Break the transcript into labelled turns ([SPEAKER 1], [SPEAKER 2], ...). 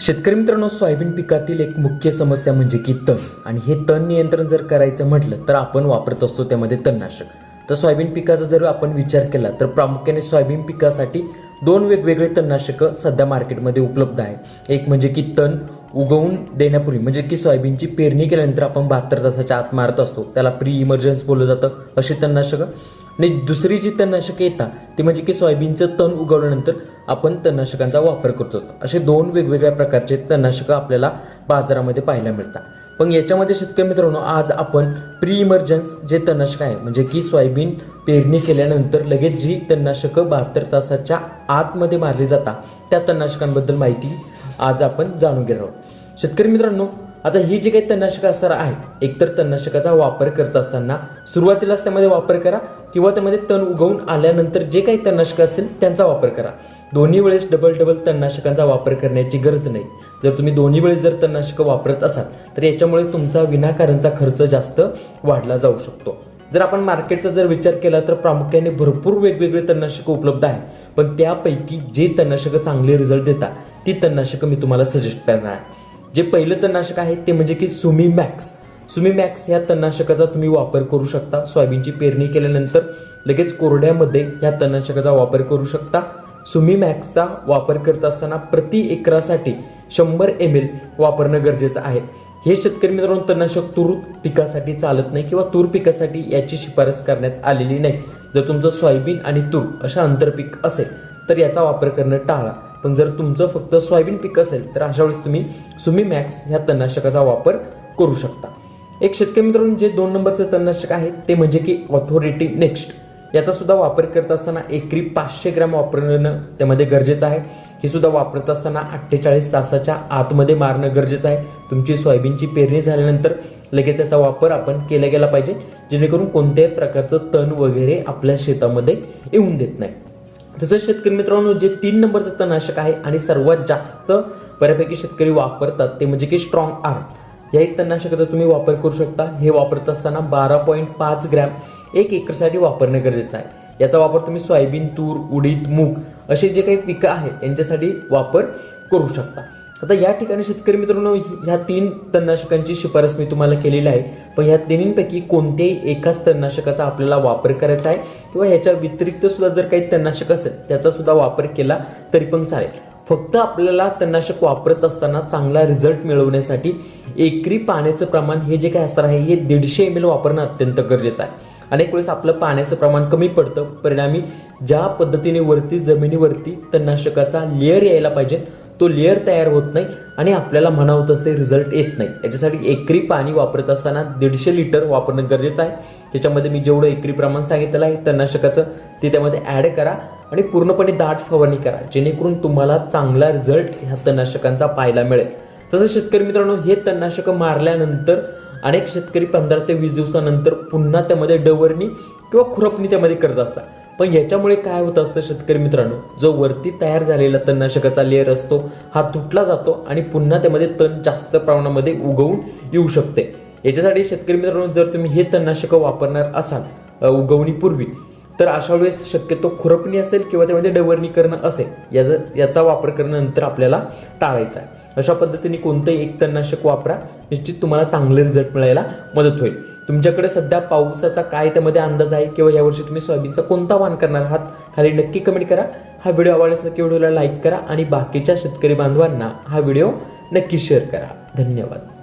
[SPEAKER 1] शेतकरी मित्रांनो सोयाबीन पिकातील एक मुख्य समस्या म्हणजे की तण. आणि हे तण नियंत्रण जर करायचं म्हटलं तर आपण वापरत असतो त्यामध्ये तणनाशक. तर सोयाबीन पिकाचा जर आपण विचार केला तर प्रामुख्याने सोयाबीन पिकासाठी दोन वेगवेगळे तणनाशकं सध्या मार्केटमध्ये उपलब्ध आहे. एक म्हणजे की तण उगवून देण्यापूर्वी म्हणजे की सोयाबीनची पेरणी केल्यानंतर आपण बहात्तर तासाच्या आत मारत असतो. त्याला प्री इमर्जन्स बोललं जातं अशी तणनाशकं. आणि दुसरी जी तणनाशके येतात ती म्हणजे की सोयाबीनचं तण उगवल्यानंतर आपण तणनाशकांचा वापर करतो. असे दोन वेगवेगळ्या प्रकारचे तणनाशकं आपल्याला बाजारामध्ये पाहायला मिळतात. पण याच्यामध्ये शेतकरी मित्रांनो आज आपण प्री इमर्जन्स जे तणनाशक आहे म्हणजे की सोयाबीन पेरणी केल्यानंतर लगेच जी तणनाशकं बहात्तर तासाच्या आतमध्ये मारली जातात त्या तणनाशकांबद्दल माहिती आज आपण जाणून घेणार आहोत. शेतकरी मित्रांनो आता ही जी काही तणनाशक असणार आहेत एकतर तणनाशकाचा वापर करत असताना सुरुवातीलाच त्यामध्ये वापर करा किंवा त्यामध्ये तण उगवून आल्यानंतर जे काही तणनाशक असेल त्यांचा वापर करा. दोन्ही वेळेस डबल डबल तणनाशकांचा वापर करण्याची गरज नाही. जर तुम्ही दोन्ही वेळेस जर तणनाशकं वापरत असाल तर याच्यामुळे तुमचा विनाकारणचा खर्च जास्त वाढला जाऊ शकतो. जर आपण मार्केटचा जर विचार केला तर प्रामुख्याने भरपूर वेगवेगळे तणनाशकं उपलब्ध आहेत. पण त्यापैकी जे तणनाशकं चांगले रिझल्ट देतात ती तणनाशकं मी तुम्हाला सजेस्ट करणार आहे. जे पहिलं तणनाशक आहे ते म्हणजे की सुमी मॅक्स सुमी मॅक्स या तणनाशकाचा तुम्ही वापर करू शकता. सोयाबीनची पेरणी केल्यानंतर लगेच कोरड्यामध्ये या तणनाशकाचा वापर करू शकता. सुमी मॅक्सचा वापर करत असताना प्रति एकरासाठी शंभर एम एल वापरणं गरजेचं आहे. हे शेतकरी मित्रांनो तणनाशक तूर पिकासाठी चालत नाही किंवा तूर पिकासाठी याची शिफारस करण्यात आलेली नाही. जर तुमचं सोयाबीन आणि तूर अशा आंतरपीक असेल तर याचा वापर करणं टाळा. पण जर तुमचं फक्त सोयाबीन पीक असेल तर अशा वेळेस तुम्ही सुमी मॅक्स ह्या तणनाशकाचा वापर करू शकता. एक शेतकरी मित्रांनो जे दोन नंबरचं तणनाशक आहे ते म्हणजे की ऑथॉरिटी नेक्स्ट याचा सुद्धा वापर करत असताना एकरी पाचशे ग्रॅम वापरणं त्यामध्ये गरजेचं आहे. हे सुद्धा वापरत असताना अठ्ठेचाळीस तासाच्या आतमध्ये मारणं गरजेचं आहे. तुमची सोयाबीनची पेरणी झाल्यानंतर लगेच याचा वापर आपण केला गेला पाहिजे जेणेकरून कोणत्याही प्रकारचं तण वगैरे आपल्या शेतामध्ये येऊन देत नाही. तसंच शेतकरी मित्रांनो जे तीन नंबरचं तणनाशक आहे आणि सर्वात जास्त बऱ्यापैकी शेतकरी वापरतात ते म्हणजे की स्ट्रॉंग आर्म या एक तणनाशकाचा तुम्ही वापर करू शकता. हे वापरत असताना बारा पॉईंट पाच ग्रॅम एक एकरसाठी वापरणं गरजेचं आहे. याचा वापर तुम्ही सोयाबीन तूर उडीद मूग असे जे काही पिकं आहेत यांच्यासाठी वापर करू शकता. आता या ठिकाणी शेतकरी मित्रांनो ह्या तीन तणनाशकांची शिफारस मी तुम्हाला केलेली आहे. पण ह्या तिन्हींपैकी कोणत्याही एकाच तणनाशकाचा आपल्याला वापर करायचा आहे किंवा ह्याच्या व्यतिरिक्त सुद्धा जर काही तणनाशक असेल त्याचा सुद्धा वापर केला तरी पण चालेल. फक्त आपल्याला तणनाशक वापरत असताना चांगला रिझल्ट मिळवण्यासाठी एकरी पाण्याचं प्रमाण हे जे काय असणार आहे हे दीडशे एम एल वापरणं अत्यंत गरजेचं आहे. अनेक वेळेस आपलं पाण्याचं प्रमाण कमी पडतं. परिणामी ज्या पद्धतीने वरती जमिनीवरती तणनाशकाचा लेअर यायला पाहिजे तो लेअर तयार होत नाही आणि आपल्याला म्हणावं तसे रिझल्ट येत नाही. याच्यासाठी एकरी पाणी वापरत असताना दीडशे लिटर वापरणं गरजेचं आहे. त्याच्यामध्ये मी जेवढं एकरी प्रमाण सांगितलेलं आहे तणनाशकाचं ते त्यामध्ये ॲड करा आणि पूर्णपणे दाट फवारणी करा जेणेकरून तुम्हाला चांगला रिझल्ट ह्या तणनाशकांचा पाहायला मिळेल. तसं शेतकरी मित्रांनो हे तणनाशकं मारल्यानंतर अनेक शेतकरी पंधरा ते वीस दिवसानंतर पुन्हा त्यामध्ये डवरणी किंवा खुरपणी त्यामध्ये करत असतात. पण याच्यामुळे काय होत असतं शेतकरी मित्रांनो? जो वरती तयार झालेला तणनाशकाचा लेअर असतो हा तुटला जातो आणि पुन्हा त्यामध्ये तण जास्त प्रमाणामध्ये उगवून येऊ शकते. याच्यासाठी शेतकरी मित्रांनो जर तुम्ही हे तणनाशकं वापरणार असाल उगवणीपूर्वी तर अशा वेळेस शक्यतो खुरपणी असेल किंवा त्यामध्ये डवरणी करणं असेल याचा याचा वापर करणं नंतर आपल्याला टाळायचा आहे. अशा पद्धतीने कोणतंही एक तणनाशक वापरा निश्चित तुम्हाला चांगले रिझल्ट मिळायला मदत होईल. तुमच्याकडे सध्या पावसाचा काय त्यामध्ये अंदाज आहे? किंवा यावर्षी तुम्ही सोयाबीनचा कोणता वाण करणार आहात? खाली नक्की कमेंट करा. हा व्हिडिओ आवडल्यास नक्की व्हिडिओला लाईक करा आणि बाकीच्या शेतकरी बांधवांना हा व्हिडिओ नक्की शेअर करा. धन्यवाद.